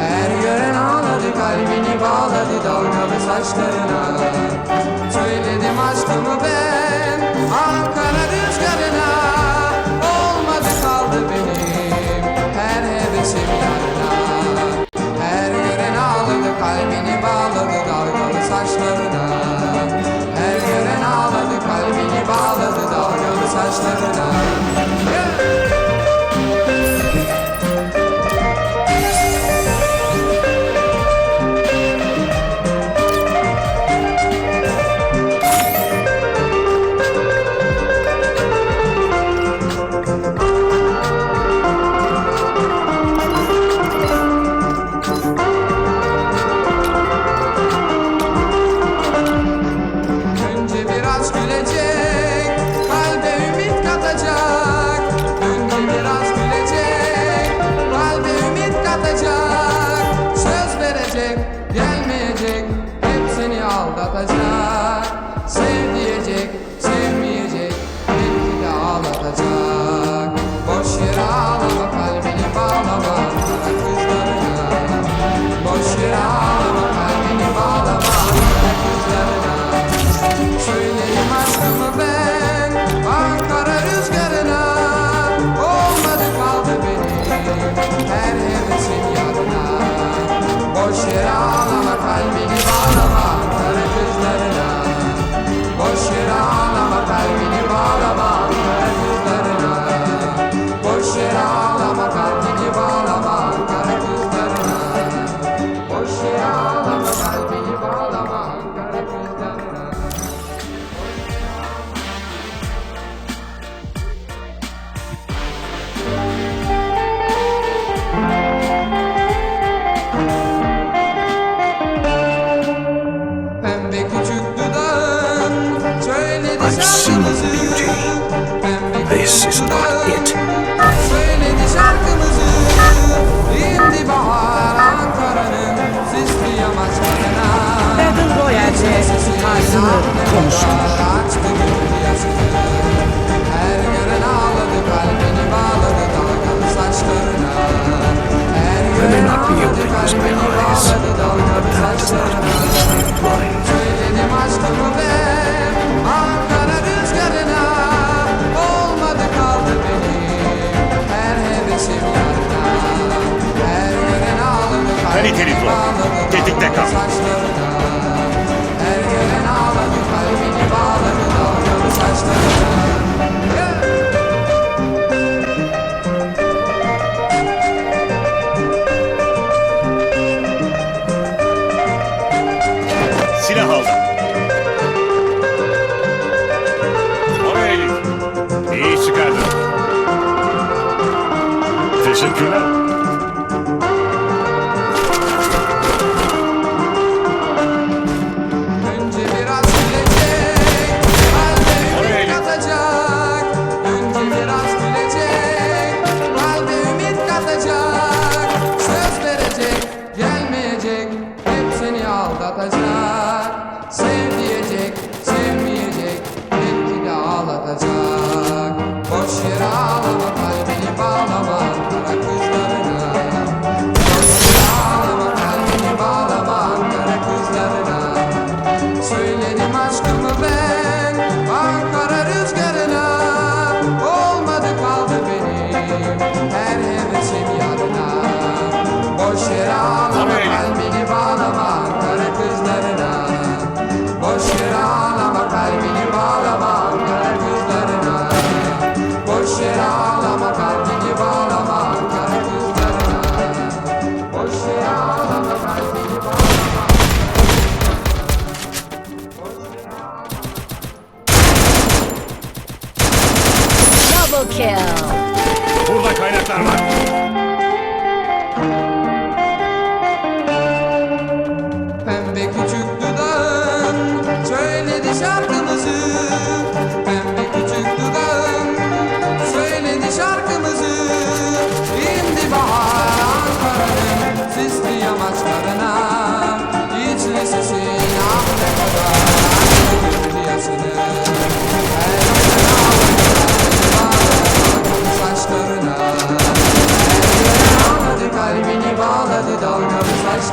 Her gören ağladı kalbini bağladı dalgalı saçlarına. Hani kaliteli top. Tetikte kal. Silah aldım. Oraya. İyi çıkardın. Teşekkürler.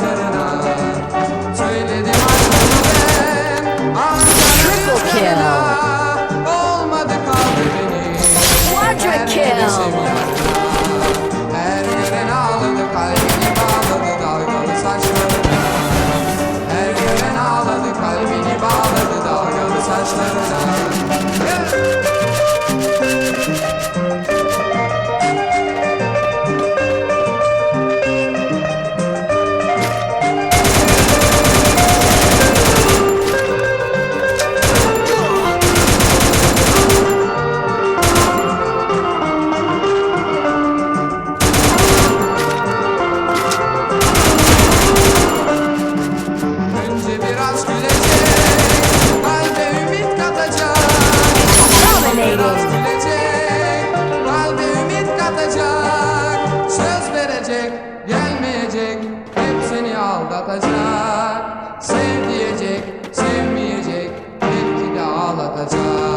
da da gelecek, gelmeyecek, hep seni aldatacak. Sev diyecek, sevmeyecek, belki de ağlatacak.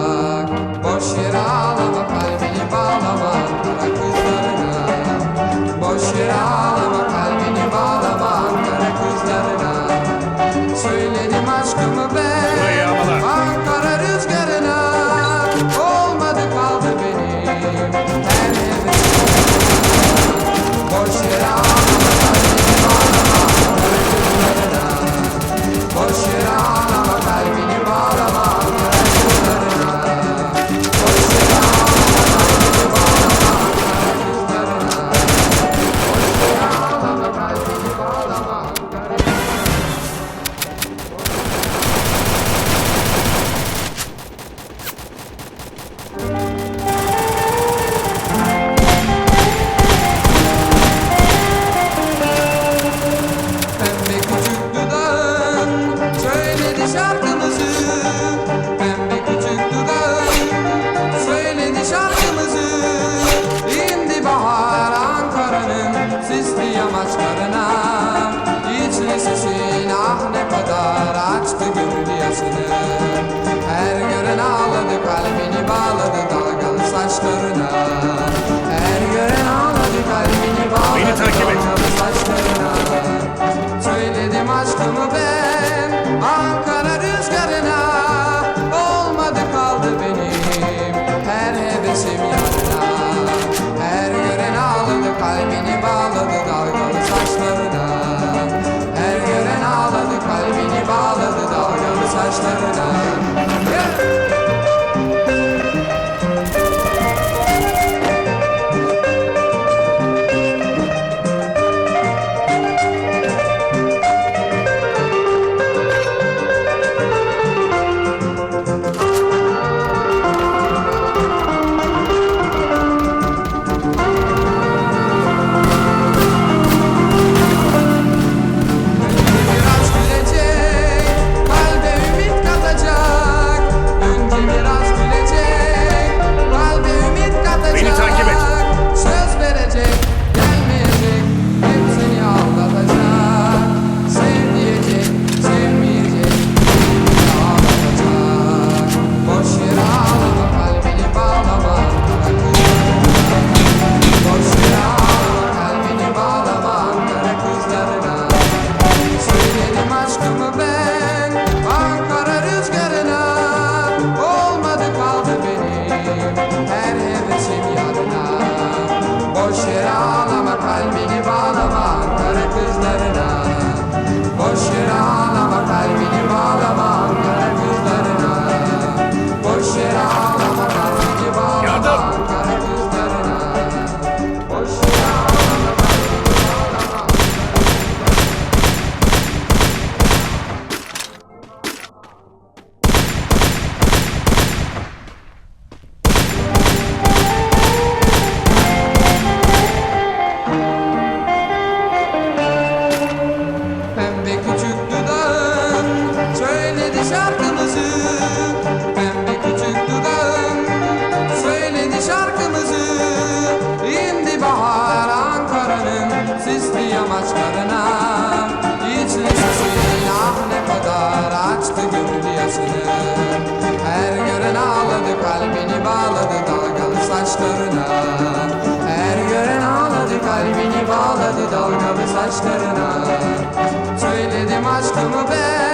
saçlarına Söyledim aşkımı ben.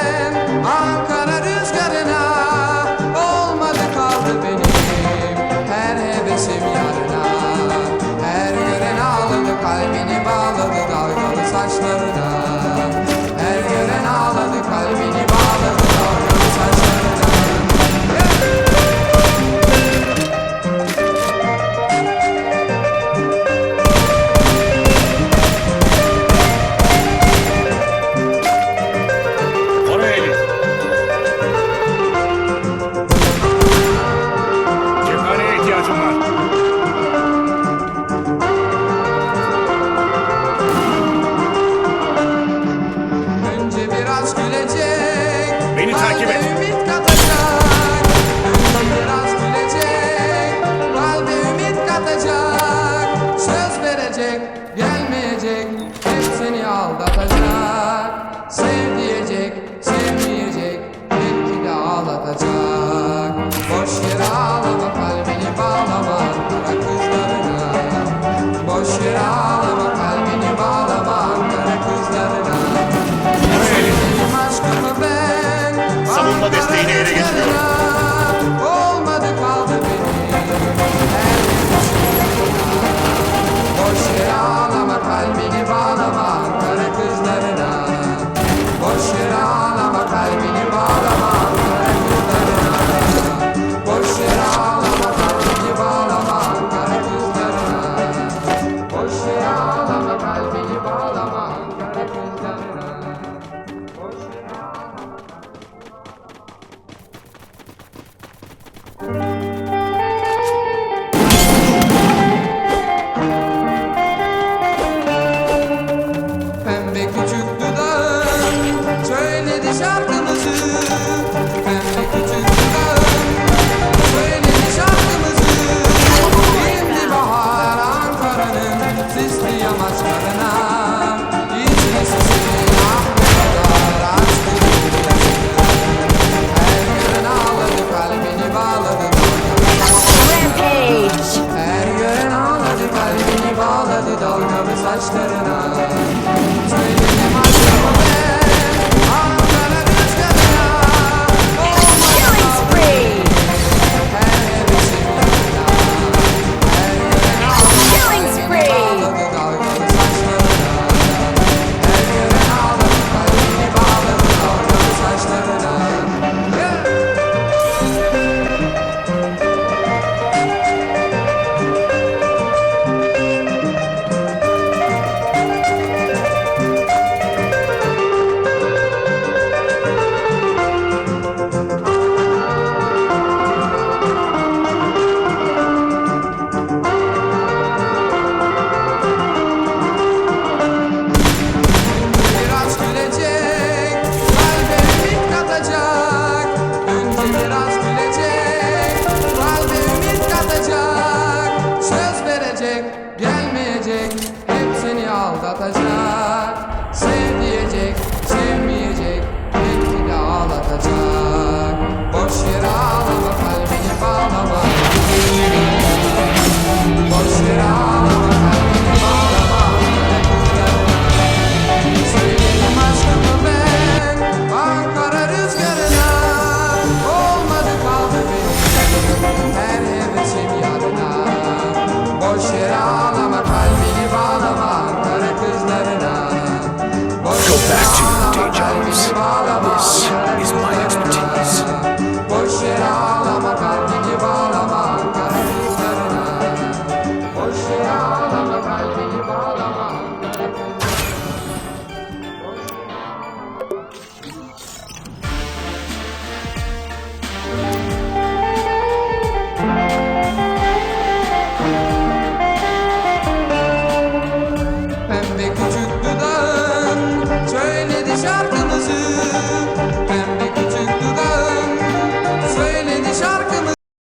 gelmeyecek Hep seni aldatacak. Sev diyecek sevmeyecek Belki de ağlatacak.